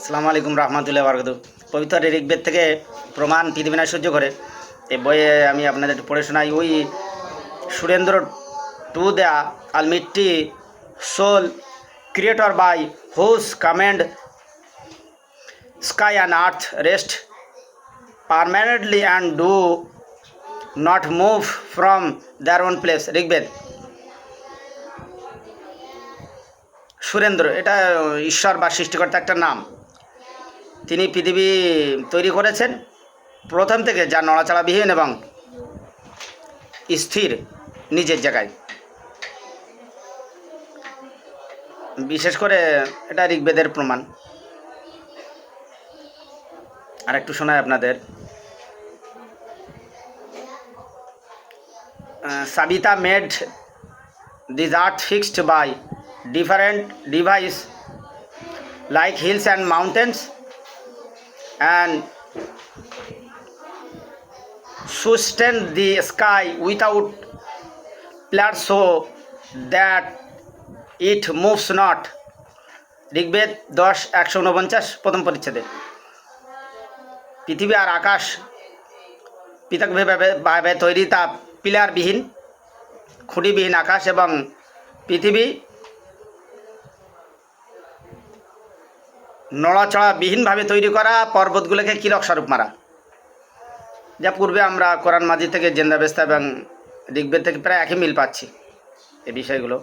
আসসালামু আলাইকুম রহমতুল্লাহ বরকত পবিত্র ঋগ্বেদ থেকে প্রমাণ পৃথিবী না সহ্য করে এই বইয়ে আমি আপনাদের পড়ে শোনাই। ওই surrender to the almighty soul creator by whose command sky and earth rest permanently and do not move from their own place Rigveda Surendra, এটা ঈশ্বর বা সৃষ্টিকর্তা একটা নাম। তিনি পৃথিবী তৈরি করেছেন প্রথম থেকে যা নড়াচড়াবিহীন এবং স্থির নিজের জায়গায়। বিশেষ করে এটা ঋগ্বেদের প্রমাণ। আর একটু শোনায় আপনাদের Sabita made this earth fixed by different device like hills and mountains and sustain the sky without plants so that it moves not Rigveda দশ, একশো উনপঞ্চাশ, প্রথম পরিচ্ছেদে। পৃথিবী আর আকাশ পৃথকভাবে ভাবে তৈরি তা পিলারবিহীন, খুঁটিবিহীন আকাশ এবং পৃথিবী নড়াচড়াবিহীনভাবে তৈরি করা পর্বতগুলোকে কী স্বরূপ মারা? যা পূর্বে আমরা কোরআন মাজি থেকে জেন্দাবেস্তা এবং ঋগ্বেদ থেকে প্রায় একই মিল পাচ্ছি এই বিষয়গুলো।